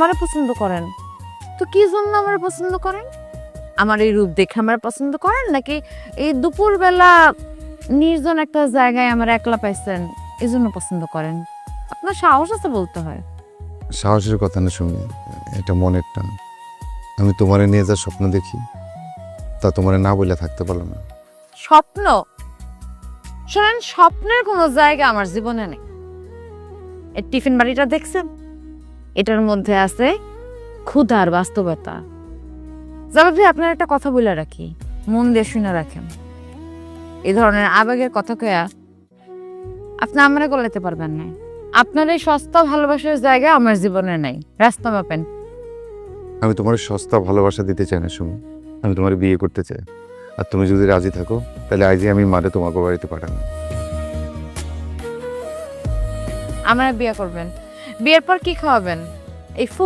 আমারে পছন্দ করেন? তো কি জন্য আমার পছন্দ করেন? আমার এই রূপ দেখে আমার পছন্দ করেন? নাকি এই দুপুরবেলা নির্জন একটা জায়গায় আমার একলা পাইছেন এই জন্য পছন্দ করেন? আপনার সাহস আছে বলতে হয়। সাহসের কথা না শুনি এটা মনের টান। আমি তোমারে নিয়ে যা স্বপ্ন দেখি তা তোমারে না বলে থাকতে পারলাম না। স্বপ্ন? শোনেন স্বপ্নের কোনো জায়গা আমার জীবনে নেই। এই টিফিন বাড়িটা দেখছেন? এটার মধ্যে আছে ক্ষুধার বাস্তবতা। যাবে ভাই আপনার একটা কথা বলে রাখি। মন দিয়ে শুনে রাখেন। এই ধরনের আবেগের কথা কয়া আপনি আমরা গলাতে পারবেন না। আপনার এই সস্তা ভালোবাসার জায়গা আমার জীবনে নাই। রাস্তা মাপেন। আমি তোমার সস্তা ভালোবাসা দিতে চাই না শুনি আমি তোমার বিয়ে করতে চাই। আর তুমি যদি রাজি থাকো তাহলে আজই আমি মারে তোমাকে বাড়িতে পাঠানো আমার বিয়ে করবেন। বিয়ের পর কি খাওয়াবেন? এই ফুল